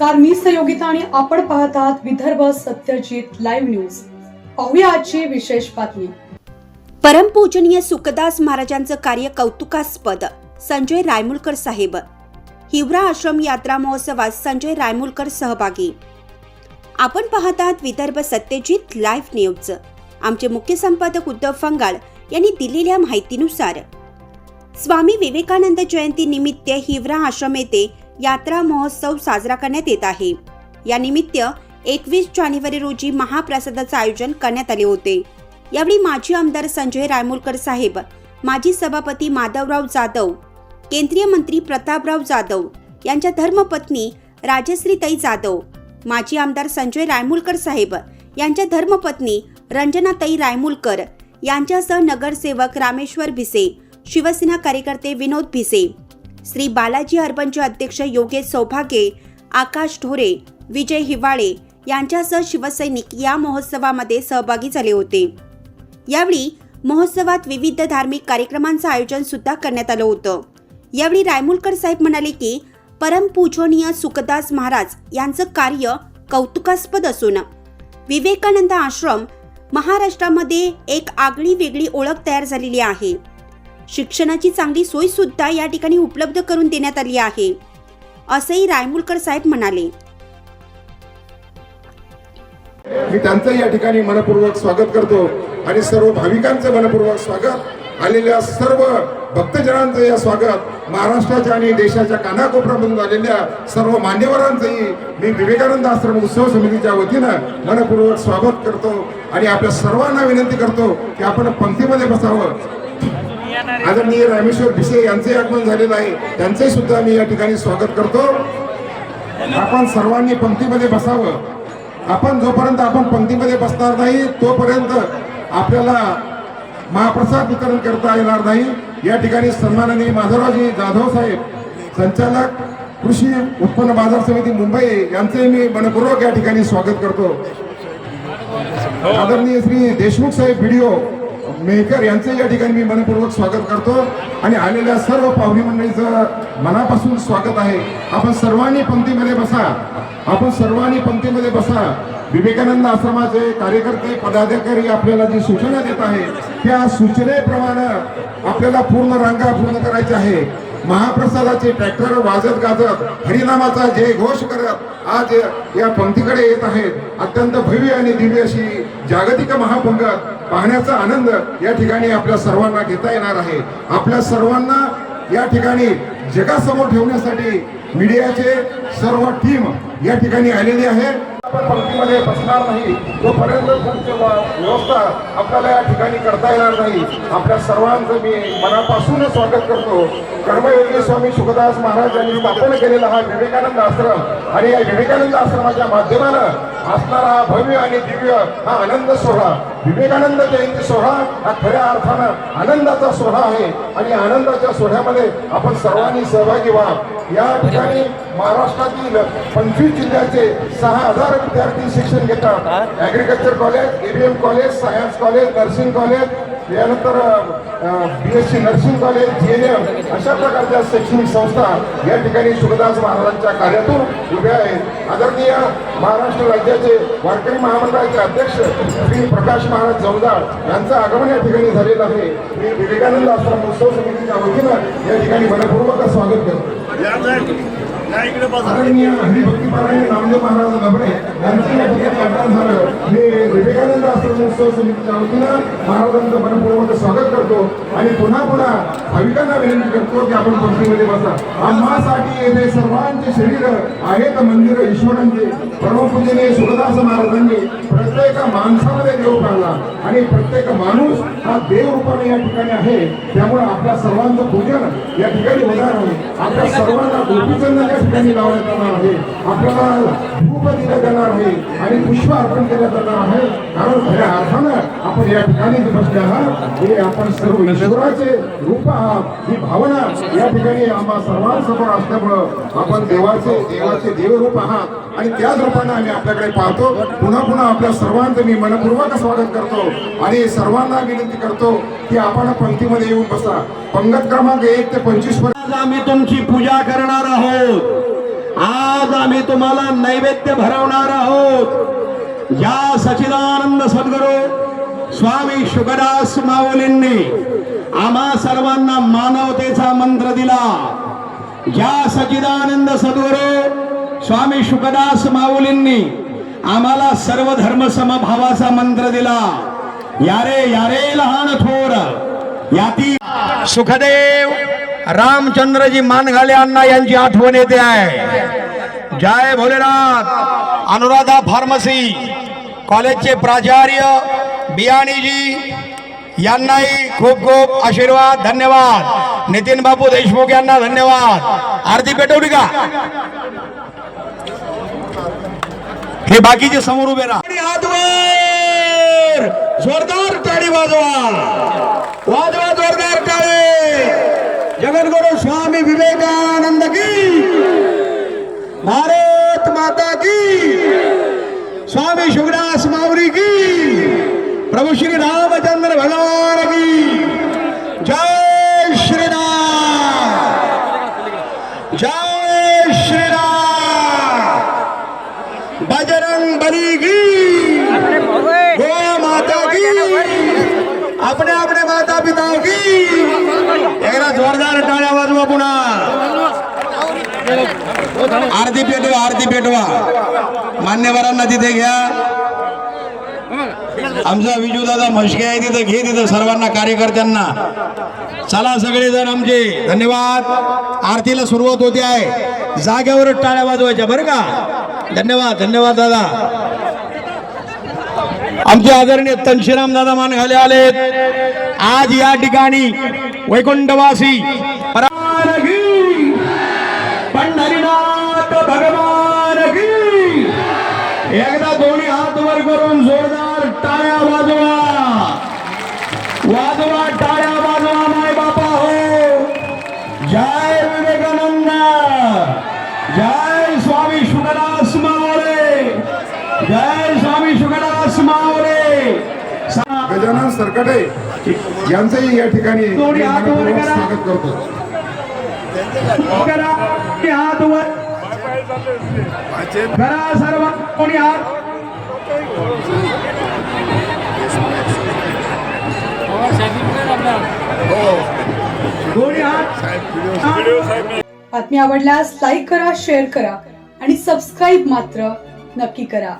नमस्कार मी सहयोगिता आणि आपण पाहत आहात विदर्भ सत्यजित लाईव्ह न्यूज. पाहूया आजची विशेष बातमी. परमपूजनीय सुखदास महाराजांचं कार्य कौतुकास्पद संजय रायमुलकर साहेब. हिवरा आश्रम यात्रा महोत्सवात संजय रायमुलकर सहभागी. आपण पाहत आहात विदर्भ सत्यजित लाईव्ह न्यूज. आमचे मुख्य संपादक उद्धव फंगाळ यांनी दिलेल्या माहितीनुसार स्वामी विवेकानंद जयंती निमित्त हिवरा आश्रम येथे यात्रा महोत्सव साजरा करण्यात येत आहे. या निमित्त एकवीस जानेवारी रोजी महाप्रसादाचं आयोजन करण्यात आले होते. यावेळी माजी आमदार संजय रायमोलकर साहेब माजी सभापती माधवराव जाधव केंद्रीय मंत्री प्रतापराव जाधव यांच्या धर्मपत्नी राजश्रीताई जाधव माजी आमदार संजय रायमुलकर साहेब यांच्या धर्मपत्नी रंजनाताई रायमुलकर यांच्यासह नगरसेवक रामेश्वर भिसे शिवसेना कार्यकर्ते विनोद भिसे श्री बालाजी अर्बनचे अध्यक्ष योगेश सौभागे आकाश ढोरे विजय हिवाळे यांच्यासह शिवसैनिक या महोत्सवामध्ये सहभागी झाले होते. यावेळी महोत्सवात विविध धार्मिक कार्यक्रमांचं आयोजन सुद्धा करण्यात आलं होतं. यावेळी रायमुलकर साहेब म्हणाले की परमपूजनीय सुखदास महाराज यांचं कार्य कौतुकास्पद असून विवेकानंद आश्रम महाराष्ट्रामध्ये एक आगळी वेगळी ओळख तयार झालेली आहे. शिक्षणाची चांगली सोय सुद्धा या ठिकाणी उपलब्ध करून देण्यात आली आहे. असंही रायमुलकर साहेब म्हणाले. मी त्यांचं या ठिकाणी मनपूर्वक स्वागत करतो आणि सर्व भाविकांचं मनपूर्वक स्वागत. आलेल्या सर्व भक्तजनांचं या स्वागत. महाराष्ट्राच्या आणि देशाच्या कानाकोपऱ्यामधून आलेल्या सर्व मान्यवरांचंही मी विवेकानंद आश्रम उत्सव समितीच्या वतीनं मनपूर्वक स्वागत करतो आणि आपल्या सर्वांना विनंती करतो की आपण पंक्तीमध्ये बसावं. आदरणीय रामेश्वर भिसे यांचे आगमन झालेलं आहे. त्यांचे सुद्धा मी या ठिकाणी स्वागत करतो. आपण सर्वांनी पंक्तीमध्ये बसावं. आपण जोपर्यंत आपण पंक्तीमध्ये बसणार नाही तोपर्यंत आपल्याला महाप्रसाद वितरण करता येणार नाही. या ठिकाणी सन्माननीय माधवरावजी जाधव साहेब संचालक कृषी उत्पन्न बाजार समिती मुंबई यांचे मी मनपूर्वक या ठिकाणी स्वागत करतो. आदरणीय श्री देशमुख साहेब व्हिडिओ मेहकर यांचे या ठिकाणी मी मनपूर्वक स्वागत करतो. आणि आलेल्या सर्व पाहुणी मंडळीचं मनापासून स्वागत आहे. आपण सर्वांनी पंक्तीमध्ये बसा. आपण सर्वांनी पंक्तीमध्ये बसा. विवेकानंद आश्रमाचे कार्यकर्ते पदाधिकारी आपल्याला जी सूचना देत आहे त्या सूचनेप्रमाणे आपल्याला पूर्ण रांगा पूर्ण करायच्या आहे. महाप्रसादाचे ट्रॅक्टर वाजत गाजत हरिनामाचा जय घोष करत आज या पंक्तीकडे येत आहेत. अत्यंत भव्य आणि दिव्य अशी जागतिक महापंगत पाहण्याचा आनंद या ठिकाणी आपल्या सर्वांना घेता येणार आहे. आपल्या सर्वांना या ठिकाणी जगासमोर ठेवण्यासाठी मीडियाचे सर्व टीम या ठिकाणी आलेली आहे. आपण पंक्तीमध्ये बसणार नाही. तोपर्यंत तुमची व्यवस्था आपल्याला या ठिकाणी करता येणार नाही आपल्या सर्वांचं मी मनापासून स्वागत करतो. कर्मयोगी स्वामी सुखदास महाराज यांनी स्थापन केलेला हा विवेकानंद आश्रम आणि या विवेकानंद आश्रमाच्या माध्यमानं असणारा हा भव्य आणि दिव्य हा आनंद सोहळा. विवेकानंद जयंती सोहळा हा खऱ्या अर्थानं आनंदाचा सोहळा आहे. आणि आनंदाच्या सोहळ्यामध्ये आपण सर्वांनी सहभागी व्हा. या ठिकाणी महाराष्ट्रातील पंचवीस जिल्ह्याचे सहा हजार विद्यार्थी शिक्षण घेतात. Agriculture college ABM college science college nursing college यानंतर B S C nursing college J N M अशा प्रकारच्या शैक्षणिक संस्था या ठिकाणी सुखदास महाराजांच्या कार्यातून उभ्या आहेत. आदरणीय महाराष्ट्र राज्याचे वारकरी महामंडळाचे अध्यक्ष श्री प्रकाश महाराज जवदाळ यांचं आगमन या ठिकाणी झालेलं आहे. मी विवेकानंद आश्रम उत्सव समितीच्या वतीनं या ठिकाणी मनपूर्वक स्वागत करतो. आदरणीय नामदेव महाराज यांचं या ठिकाणी आगमन झालं. मी विवेकानंद समितीच्या वतीनं महाराजांचं मनपूर्वक स्वागत करतो आणि पुन्हा पुन्हा भाविकांना विनंती करतो की आपण पंक्तीमध्ये बसा. आम्हासाठी येथे सर्वांचे शरीर आहेत मंदिर ईश्वरांचे. परमपूजने सुखदास महाराजांनी प्रत्येक माणसामध्ये देव पाहिला आणि प्रत्येक माणूस हा देव रूपाने या ठिकाणी आहे. त्यामुळे आपल्या सर्वांचं पूजन या ठिकाणी होणार आहे. आपल्या सर्वांना गोपीचंद ठिकाणी लावण्यात येणार आहे. आपल्याला धूप दिलं जाणार आहे आणि पुष्प अर्पण केलं जाणार आहे. कारण खऱ्या अर्थानं आपण या ठिकाणी जे बसले आहात. हे आपण सर्व ईश्वराचे रूप आहात. ही भावना या ठिकाणी आम्हा सर्वांसमोर असल्यामुळं आपण देवाचे देवाचे देवरूप आहात. आणि त्याच रूपाने आम्ही आपल्याकडे पाहतो. पुन्हा पुन्हा आपल्या सर्वांचं मी मनपूर्वक स्वागत करतो. आणि सर्वांना विनंती करतो की आपण पंक्तीमध्ये येऊन बसा. पंगत क्रमांक एक ते पंचवीसपर्यंत. आम्ही तुमची पूजा करणार आहोत. आज आम्ही तुम्हाला नैवेद्य भरवणार आहोत. या सचिदानंद सद्गुरू स्वामी शुकदास माऊलींनी आम्हा सर्वांना मानवतेचा मंत्र दिला. ज्या सचिदानंद सद्गुरू स्वामी शुकदास माऊलींनी आम्हाला सर्व धर्म समभावाचा मंत्र दिला. यारे यारे लहान थोर याती सुखदेव रामचंद्रजी मानघाले अण्णा यांची आठवण येते आहे. जय भोलेनाथ अनुराधा फार्मसी कॉलेजचे प्राचार्य बियाणीजी यांनाही खूप खूप आशीर्वाद, धन्यवाद. नितीन बापू देशमुख यांना धन्यवाद. आरती पेटवली का? हे बाकीचे समोर उभे राहा. आणि हात वर. जोरदार टाळी वाजवा. वाजवा जोरदार टाळी. जगद्गुरु स्वामी विवेकानंद की. भारत माता की. स्वामी शुभदास माऊरी की प्रभु श्री रामचंद्र भगवान की। जय श्री जय श्री राम बजरंग बली की। गो माता की। अपने अपने माता पिता की। एकदा जोरदार टाळ्या वाजवा पुन्हा। आरती पेटवा आरती पेटवा. मान्यवरांना तिथे घ्या. आमचा विजू दादा म्हशके आहे तिथं घे तिथं सर्वांना कार्यकर्त्यांना. चला सगळेजण आमचे. धन्यवाद. आरतीला सुरुवात होते आहे. जाग्यावरच टाळ्या वाजवायच्या बरं का? धन्यवाद धन्यवाद दादा. आमचे आदरणीय तनशीराम दादा मानघाले आलेत. आज या ठिकाणी वैकुंठवासी पंढरीनाथ भगवान एकदा दोन्ही हात वर करून स्वामी गजानन सरकटे यांचंही या ठिकाणी. स्वागत करतो. करा कोणी हात वर. करा सर्व. कोणी हात? बातमी आवडल्यास लाईक करा शेअर करा आणि सबस्क्राईब मात्र नक्की करा.